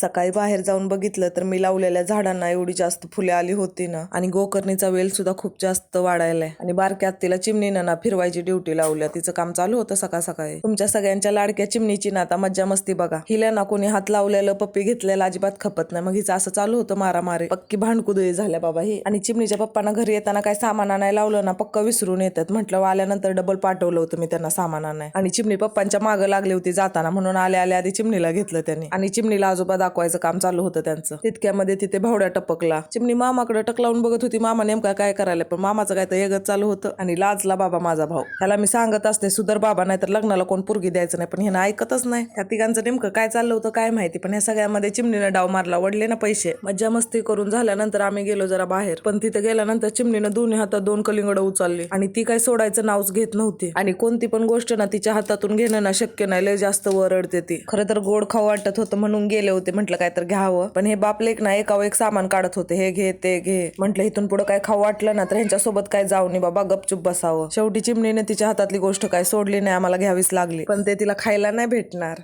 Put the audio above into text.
सकाळी बाहेर जाऊन बघितलं तर मी लावलेल्या झाडांना एवढी जास्त फुले आली होती ना. आणि गोकर्णीचा वेल सुद्धा खूप जास्त वाढायलाय. आणि बारक्यात तिला चिमणीनं ना फिरवायची ड्युटी लावल्या. तिचं काम चालू होतं सकाळ सकाळी. तुमच्या सगळ्यांच्या लाडक्या चिमणीची ना आता मज्जा मस्ती बघा. हिला ना कोणी हात लावलेलं पप्पी घेतलेलं अजिबात खपत नाही. मग हिचं असं चालू होतं मारामारी. पक्की भांडकुदळी झाल्या बाबा ही. आणि चिमणीच्या पप्पांना घरी येताना काय सामान आणायला लावलं ना पक्क विसरून येतात. म्हटलं आल्यानंतर डबल पाठवलं होतं मी त्यांना सामान आणाय. आणि चिमणी पप्पांच्या मागं लागली होती जाताना म्हणून आल्या आल्या आधी चिमणीला घेतलं त्यांनी. आणि चिमणीला आजोबा दाखवायचं काम चालू होतं त्यांचं. तितक्यामध्ये तिथे भावड्या टपकला. चिमणी मामाकडे टक लावून बघत होती मामा नेमका काय करायला पण मामाचं काय तर एकच चालू होतं आणि लाजला बाबा माझा भाऊ. त्याला मी सांगत असते सुधर बाबा नाही तर लग्नाला कोण पोरगी द्यायचं नाही. पण हे ऐकतच नाही. त्या तिघांचं नेमकं काय चाललं होतं काय माहिती पण ह्या सगळ्यामध्ये चिमणीनं डाव मारला वडले ना पैसे. मज्जा मस्ती करून झाल्यानंतर आम्ही गेलो जरा बाहेर. पण तिथे गेल्यानंतर चिमणीनं दोन्ही हातात दोन कलिंगड उचलली आणि ती काय सोडायचं नावच घेत नव्हती. आणि कोणती पण गोष्ट ना तिच्या हातातून घेणं ना शक्य नाही लय जास्त वरडते ती. खरं तर गोड खाऊ वाटत होतं म्हणून गेले होते. म्हटलं काय तर घ्यावं. पण हे बापलेक ना एकावर एक सामान काढत होते. हे घे ते घे. म्हटलं इथून पुढे काय खाऊ वाटलं ना तर ह्यांच्यासोबत काय जाऊ नये बाबा गपचूप बसावं. शेवटी चिमणीने तिच्या हातातली गोष्ट काय सोडली नाही आम्हाला घ्यावीच लागली. पण ते तिला खायला नाही भेटणार.